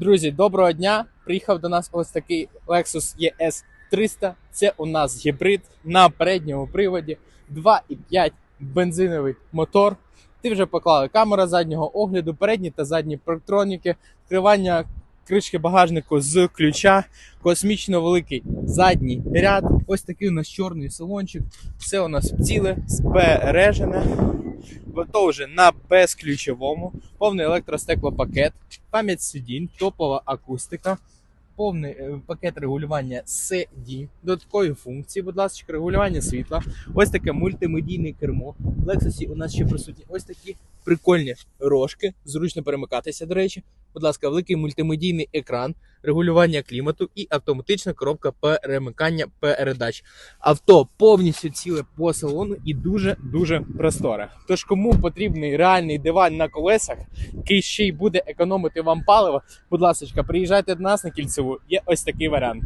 Друзі, доброго дня! Приїхав до нас ось такий Lexus ES 300. Це у нас гібрид на передньому приводі 2,5 бензиновий мотор. Ти вже поклали камера заднього огляду, передні та задні парктроніки, відкривання кришки багажнику з ключа, космічно великий задній ряд. Ось такий у нас чорний салончик. Все у нас ціле, збережене. То вже на безключовому, повний електростеклопакет, пам'ять сидінь, топова акустика, повний е, пакет регулювання сидінь, додаткові функції, будь ласка, регулювання світла, ось таке мультимедійне кермо. В Lexus у нас ще присутні ось такі прикольні рожки, зручно перемикатися, до речі. Будь ласка, великий мультимедійний екран, регулювання клімату і автоматична коробка перемикання передач. Авто повністю ціле по салону і дуже дуже просторе. Тож кому потрібний реальний диван на колесах, який ще й буде економити вам паливо, будь ласка, приїжджайте до нас на кільцеву. Є ось такий варіант.